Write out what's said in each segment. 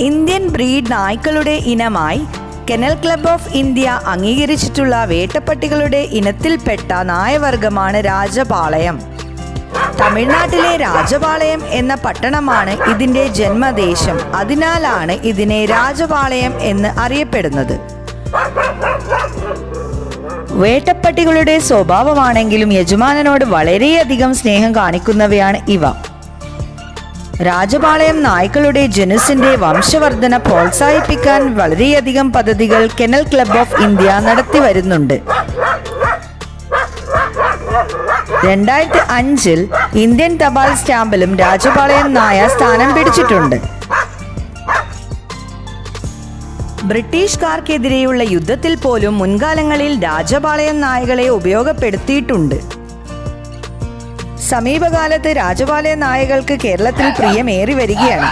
Indian breed നായ്ക്കളുടെ ഇനമായി kennel club of India അംഗീകരിച്ചിട്ടുള്ള വേട്ടപ്പട്ടികളുടെ ഇനത്തിൽപ്പെട്ട നായവർഗമാണ് രാജപാളയം. തമിഴ്നാട്ടിലെ രാജപാളയം എന്ന പട്ടണമാണ് ഇതിന്റെ ജന്മദേശം. അതിനാലാണ് ഇതിനെ രാജപാളയം എന്ന് അറിയപ്പെടുന്നത്. വേട്ടപ്പട്ടികളുടെ സ്വഭാവമാണെങ്കിലും യജമാനനോട് വളരെയധികം സ്നേഹം കാണിക്കുന്നവയാണ് ഇവ. രാജപാളയം നായ്ക്കളുടെ ജനുസിന്റെ വംശവർധന പ്രോത്സാഹിപ്പിക്കാൻ വളരെയധികം പദ്ധതികൾ കെനൽ ക്ലബ് ഓഫ് ഇന്ത്യ നടത്തി വരുന്നുണ്ട്. രണ്ടായിരത്തി അഞ്ചിൽ ഇന്ത്യൻ തപാൽ സ്റ്റാമ്പിലും രാജപാളയം നായ സ്ഥാനം പിടിച്ചിട്ടുണ്ട്. ബ്രിട്ടീഷുകാർക്കെതിരെയുള്ള യുദ്ധത്തിൽ പോലും മുൻകാലങ്ങളിൽ രാജപാളയം നായകളെ ഉപയോഗപ്പെടുത്തിയിട്ടുണ്ട്. സമീപകാലത്ത് രാജപാലയ നായകൾക്ക് കേരളത്തിൽ പ്രിയമേറി വരികയാണ്.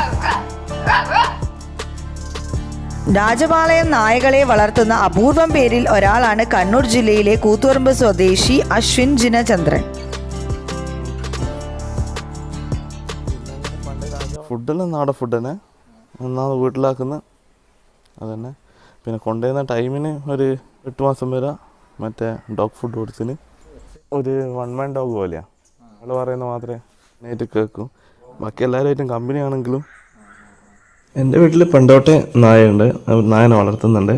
രാജപാളയം നായകളെ വളർത്തുന്ന അപൂർവം പേരിൽ ഒരാളാണ് കണ്ണൂർ ജില്ലയിലെ കൂത്തുപറമ്പ് സ്വദേശി അശ്വിൻ ജിനചന്ദ്രൻ. ഫുഡെല്ലാം നാടൻ ഫുഡ് തന്നെ ഒന്നാമത് വീട്ടിലാക്കുന്ന അതന്നെ. പിന്നെ കൊണ്ടുവരുന്ന ടൈമിന് ഒരു എട്ട് മാസം വരെ മറ്റേ ഡോഗ് ഫുഡ് കൊടുത്തിന്. ഒരു വൺ മാൻ ഡോഗ് പോലെയാണ് ആൾ പറയുന്ന മാത്രമേ നേരിട്ട് കേൾക്കും. ബാക്കി എല്ലാവരുമായിട്ടും കമ്പനി ആണെങ്കിലും എന്റെ വീട്ടിൽ പണ്ടോട്ടെ നായയുണ്ട്. നായനെ വളർത്തുന്നുണ്ട്.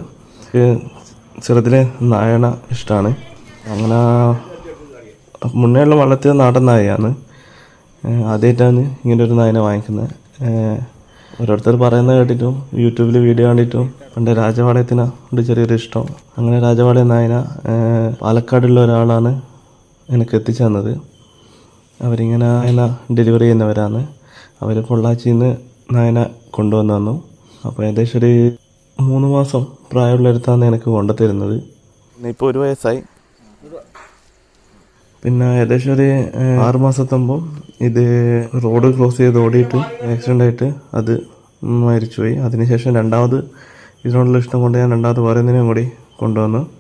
ചെറുതിൽ ചെറുതിലെ നായനെ ഇഷ്ടമാണ് അങ്ങനെ മുന്നേ ഉള്ള വളർത്തിയ നാടൻ നായയാണ്. ആദ്യമായിട്ടാണ് ഇങ്ങനെ ഒരു നായനെ വാങ്ങിക്കുന്നത്. ഓരോരുത്തർ പറയുന്നത് കേട്ടിട്ടും യൂട്യൂബിൽ വീഡിയോ കണ്ടിട്ടും പണ്ട് രാജവാളയത്തിന് ഉണ്ട് ചെറിയൊരു ഇഷ്ടം. അങ്ങനെ രാജവാളയ നായന പാലക്കാടുള്ള ഒരാളാണ് എനിക്ക് എത്തിച്ചു തന്നത് അവരിങ്ങനെ നായന ഡെലിവറി ചെയ്യുന്നവരാണ്. അവർ പൊള്ളാച്ചിയിൽ നിന്ന് നായന കൊണ്ടുവന്നു തന്നു. അപ്പോൾ ഏകദേശം ഒരു മൂന്ന് മാസം പ്രായമുള്ളടുത്താണ് എനിക്ക് കൊണ്ടുത്തരുന്നത്. ഇപ്പോൾ ഒരു വയസ്സായി. പിന്നെ ഏകദേശം ഒരു ആറ് മാസത്തുമ്പോൾ ഇത് റോഡ് ക്രോസ് ചെയ്ത് ഓടിയിട്ട് ആക്സിഡന്റ് ആയിട്ട് അത് മരിച്ചുപോയി. അതിനുശേഷം രണ്ടാമത് ഇതിനോടുള്ള ഇഷ്ടം കൊണ്ട് ഞാൻ രണ്ടാമത് വേറെ എന്തിനും കൂടി കൊണ്ടുവന്നു.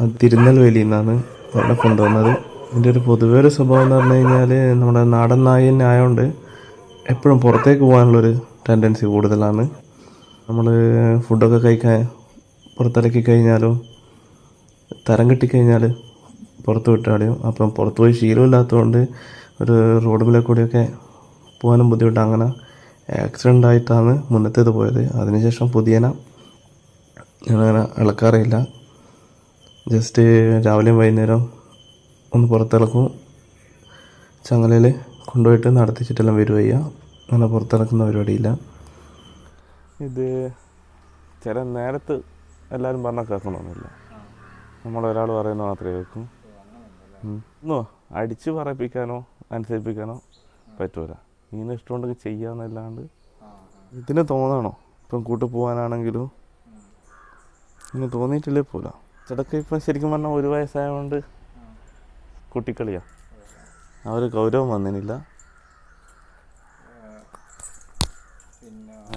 അത് തിരുനെൽവേലിയിൽ നിന്നാണ് അവിടെ കൊണ്ടുവന്നത്. ഇതിന്റെ ഒരു പൊതുവേ ഒരു സ്വഭാവം എന്ന് പറഞ്ഞു കഴിഞ്ഞാൽ നമ്മുടെ നാടൻ നായൻ ആയതുകൊണ്ട് എപ്പോഴും പുറത്തേക്ക് പോകാനുള്ളൊരു ടെൻഡൻസി കൂടുതലാണ്. നമ്മൾ ഫുഡൊക്കെ കഴിക്കാൻ പുറത്തിറക്കി കഴിഞ്ഞാലോ തരം കിട്ടിക്കഴിഞ്ഞാൽ പുറത്ത് വിട്ടാടിയും അപ്പം പുറത്ത് പോയി ശീലമില്ലാത്തതുകൊണ്ട് ഒരു റോഡ് മേലെ കൂടിയൊക്കെ പോകാനും ബുദ്ധിമുട്ട്. അങ്ങനെ ആക്സിഡന്റ് ആയിട്ടാണ് മുന്നത്തേത് പോയത്. അതിനുശേഷം പുതിയന. ഞാനങ്ങനെ ഇളക്കാറില്ല ജസ്റ്റ് രാവിലെയും വൈകുന്നേരം ഒന്ന് പുറത്തിറക്കും. ചങ്ങലയിൽ കൊണ്ടുപോയിട്ട് നടത്തിച്ചിട്ടെല്ലാം വരുവയ്യ അങ്ങനെ പുറത്തിറക്കുന്ന പരിപാടിയില്ല. ഇത് ചില നേരത്ത് എല്ലാവരും പറഞ്ഞാൽ കേൾക്കണമെന്നില്ല നമ്മളൊരാൾ പറയുന്നത് മാത്രമേ കേൾക്കും. ഒന്നോ അടിച്ച് പറയിപ്പിക്കാനോ അനുസരിപ്പിക്കാനോ പറ്റൂല. ഇങ്ങനെ ഇഷ്ടമുണ്ടെങ്കിൽ ചെയ്യാന്നല്ലാണ്ട് ഇതിന് തോന്നണോ? ഇപ്പം കൂട്ടു പോകാനാണെങ്കിലും ഇങ്ങനെ തോന്നിയിട്ടില്ലേ പോല ചിലക്ക് ഇപ്പം ശരിക്കും പറഞ്ഞാൽ ഒരു വയസ്സായതുകൊണ്ട് കുട്ടിക്കളിയാ. ആ ഒരു ഗൗരവം വന്നിനില്ല.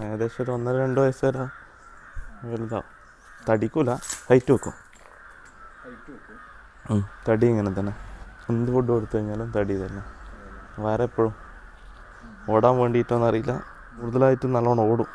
ഏകദേശം ഒരു ഒന്നര രണ്ട് വയസ്സ് വരെ വലുതാവും തടിക്കൂല ഹൈറ്റ് വെക്കും. തടി ഇങ്ങനെ തന്നെ. എന്ത് ഫുഡ് കൊടുത്തു കഴിഞ്ഞാലും തടി തന്നെ. വേറെ എപ്പോഴും ഓടാൻ വേണ്ടിയിട്ടൊന്നും അറിയില്ല. കൂടുതലായിട്ടും നല്ലോണം ഓടും.